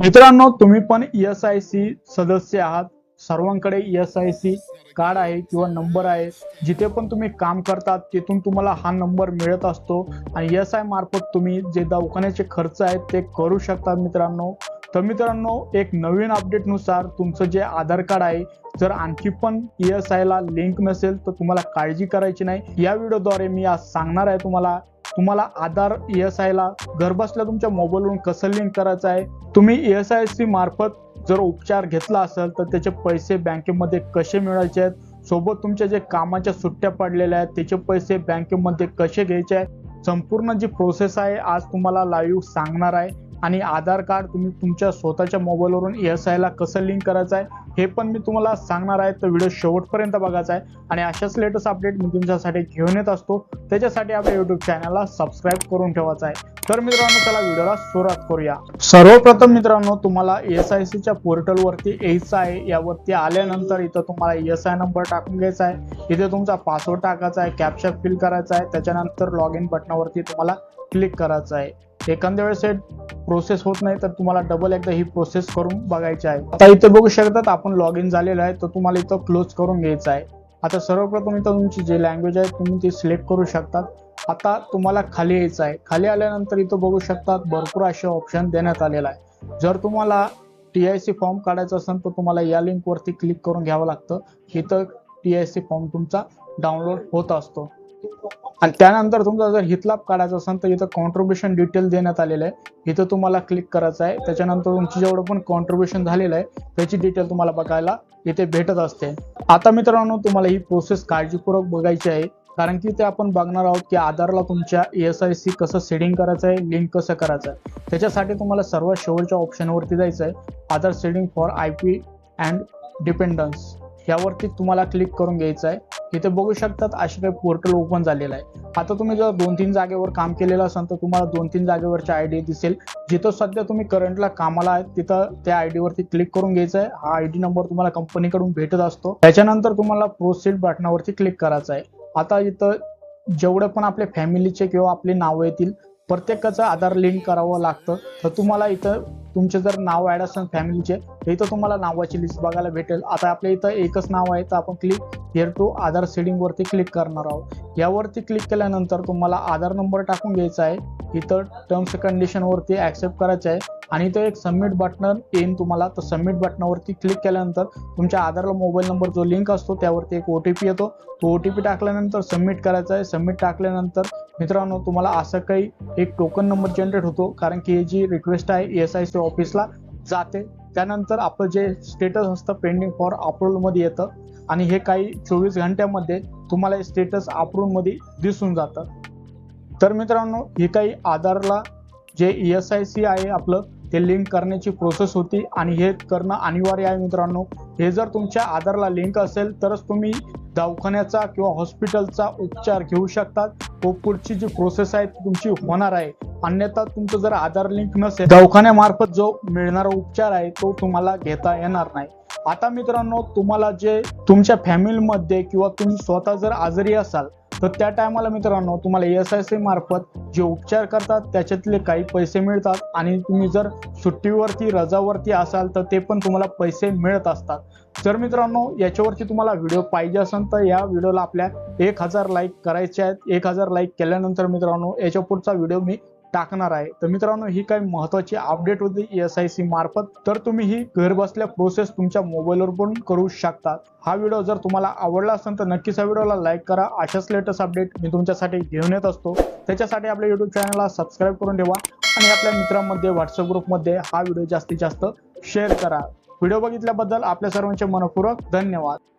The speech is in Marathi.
मित्रांनो तुम्ही पण एस आय सी सदस्य आहात. सर्वांकडे एस आय सी कार्ड आहे किंवा नंबर आहे. जिथे पण तुम्ही काम करतात तिथून तुम्हाला हा नंबर मिळत असतो. आणि एस आय मार्फत तुम्ही जे दवाखान्याचे खर्च आहेत ते करू शकता मित्रांनो. तर मित्रांनो एक नवीन अपडेटनुसार तुमचं जे आधार कार्ड आहे जर आणखी पण ई एस आयला लिंक नसेल तर तुम्हाला काळजी करायची नाही. या व्हिडिओद्वारे मी आज सांगणार आहे तुम्हाला तुम्हाला आधार ई एस आयला घरबसल्या तुमच्या मोबाईलवरून कसं लिंक करायचं आहे? तुम्ही ई एस आय सी मार्फत जर उपचार घेतला असेल तर त्याचे पैसे बँकेमध्ये कसे मिळायचे आहेत? सोबत तुमच्या जे कामाच्या सुट्ट्या पडलेल्या आहेत त्याचे पैसे बँकेमध्ये कसे घ्यायचे आहेत? संपूर्ण जी प्रोसेस आहे आज तुम्हाला लाईव्ह सांगणार आहे. आणि आधार कार्ड तुम्ही तुमच्या स्वतःच्या मोबाईलवरून एस आयला कसं लिंक करायचं आहे हे पण मी तुम्हाला सांगणार आहे. तर व्हिडिओ शेवटपर्यंत बघायचा आहे. आणि अशाच लेटेस्ट अपडेट मी तुमच्यासाठी घेऊन येत असतो. त्याच्यासाठी आपल्या युट्यूब चॅनलला सबस्क्राईब करून ठेवायचा आहे. तर मित्रांनो चला व्हिडिओला सुरुवात करूया. सर्वप्रथम मित्रांनो तुम्हाला एस आय सीच्या पोर्टलवरती यायचं आहे. यावरती आल्यानंतर इथं तुम्हाला एस आय नंबर टाकून घ्यायचा आहे. इथे तुमचा पासवर्ड टाकायचा आहे कॅप्चा फिल करायचा आहे. त्याच्यानंतर लॉग इन बटनावरती तुम्हाला क्लिक करायचं आहे. एखाद्या वेळेस हे प्रोसेस होत नाही तर तुम्हाला डबल एकदा ही प्रोसेस करून बघायची आहे. आता इथे बघू शकतात आपण लॉग इन झालेलं आहे तर तुम्हाला इथं क्लोज करून घ्यायचं आहे. आता सर्वप्रथम इथं तुमची जे लँग्वेज आहे तुम्ही ती सिलेक्ट करू शकतात. आता तुम्हाला खाली यायचं आहे. खाली आल्यानंतर इथं बघू शकतात भरपूर असे ऑप्शन देण्यात आलेला आहे. जर तुम्हाला टी आय सी फॉर्म काढायचा असेल तर तुम्हाला या लिंकवरती क्लिक करून घ्यावं लागतं. इथं टी आय सी फॉर्म तुमचा डाउनलोड होत असतो. आणि त्यानंतर तुमचा जर हितलाभ काढायचा असेल तर इथं कॉन्ट्रीब्युशन डिटेल देण्यात आलेलं आहे. इथं तुम्हाला क्लिक करायचं आहे. त्याच्यानंतर तुमची जेवढं पण कॉन्ट्रीब्युशन झालेलं आहे त्याची डिटेल तुम्हाला बघायला इथे भेटत असते. आता मित्रांनो तुम्हाला ही प्रोसेस काळजीपूर्वक बघायची आहे. कारण की ते आपण बघणार आहोत की आधारला तुमच्या एस आय सी कसं सेडिंग करायचं आहे लिंक कसं करायचं आहे. त्याच्यासाठी तुम्हाला सर्वात शेवटच्या ऑप्शनवरती जायचं आहे. Aadhaar seeding for I P and dependence यावरती तुम्हाला क्लिक करून घ्यायचं आहे. इथे बघू शकतात असे काही पोर्टल ओपन झालेलं आहे. आता तुम्ही जर दोन तीन जागेवर काम केलेलं असाल तर तुम्हाला दोन तीन जागेवरची आय डी दिसेल. जिथं सध्या तुम्ही करंटला कामाला आहे तिथं त्या आय वरती क्लिक करून घ्यायचं आहे. हा आय डी नंबर तुम्हाला कंपनीकडून भेटत असतो. त्याच्यानंतर तुम्हाला प्रोसीड बटनावरती क्लिक करायचं आहे. आता इथं जेवढे पण आपले फॅमिलीचे किंवा आपले नावं येतील प्रत्येकाचं आधार लिंक करावं लागतं. तर तुम्हाला इथं तुमचे जर नाव ॲड असेल फॅमिलीचे तर इथं तुम्हाला नावाची लिस्ट बघायला भेटेल. आता आपल्या इथं एकच नाव आहे तर आपण क्लिक हिअर टू आधार सेडिंगवरती क्लिक करणार आहोत. यावरती क्लिक केल्यानंतर तुम्हाला आधार नंबर टाकून घ्यायचा आहे. इथं टर्म्स कंडिशनवरती ॲक्सेप्ट करायचं आहे. आणि इथं एक सबमिट बटन येईन तुम्हाला. तर सबमिट बटनावरती क्लिक केल्यानंतर तुमच्या आधारला मोबाईल नंबर जो लिंक असतो त्यावरती एक ओ टी पी येतो. तो ओ टी पी टाकल्यानंतर सबमिट करायचा आहे. सबमिट टाकल्यानंतर मित्रांनो तुम्हाला असं काही एक टोकन नंबर जनरेट होतो कारण की हे जी रिक्वेस्ट आहे एस आय सी ऑफिसला जाते. त्यानंतर आपलं जे स्टेटस असतं पेंडिंग फॉर अप्रुव्हलमध्ये येतं. आणि हे काही चोवीस घंट्यामध्ये तुम्हाला हे स्टेटस अप्रुव्हलमध्ये दिसून जातं. तर मित्रांनो ही काही आधारला जे ई एस आय सी आहे आपलं ते लिंक करण्याची प्रोसेस होती आणि हे करणं अनिवार्य आहे मित्रांनो. हे जर तुमच्या आधारला लिंक असेल तरच तुम्ही दवाखान्याचा किंवा हॉस्पिटलचा उपचार घेऊ शकतात. व पुढची जी प्रोसेस आहे ती तुमची होणार आहे. अन्यथा तुमचं जर आधार लिंक नसेल दवाखान्यामार्फत जो मिळणारा उपचार आहे तो तुम्हाला घेता येणार नाही. आता मित्रांनो तुम्हाला जे तुमच्या फॅमिलीमध्ये किंवा तुम्ही स्वतः जर आजारी असाल तर त्या टायमाला मित्रांनो तुम्हाला एस आय सी मार्फत जे उपचार करतात त्याच्यातले काही पैसे मिळतात आणि तुम्ही जर सुट्टीवरती रजावरती असाल तर ते पण तुम्हाला पैसे मिळत असतात. जर मित्रांनो याच्यावरती तुम्हाला व्हिडिओ पाहिजे असेल तर या व्हिडिओला आपल्या एक हजार लाईक करायचे आहेत. एक हजार लाईक केल्यानंतर मित्रांनो याच्या पुढचा व्हिडिओ मी टाकणार आहे. तर मित्रांनो ही काही महत्वाची अपडेट होती एस आय सी मार्फत. तर तुम्ही ही घर बसल्या प्रोसेस तुमच्या मोबाईलवर पण करू शकता हा व्हिडिओ जर तुम्हाला आवडला असेल तर नक्कीच हा व्हिडिओला लाईक करा. अशाच लेटेस्ट अपडेट मी तुमच्यासाठी घेऊन येत असतो. त्याच्यासाठी आपल्या युट्यूब चॅनलला सबस्क्राईब करून ठेवा आणि आपल्या मित्रांमध्ये व्हॉट्सअप ग्रुपमध्ये हा व्हिडिओ जास्तीत जास्त शेअर करा. व्हिडिओ बघितल्याबद्दल आपल्या सर्वांचे मनपूर्वक धन्यवाद.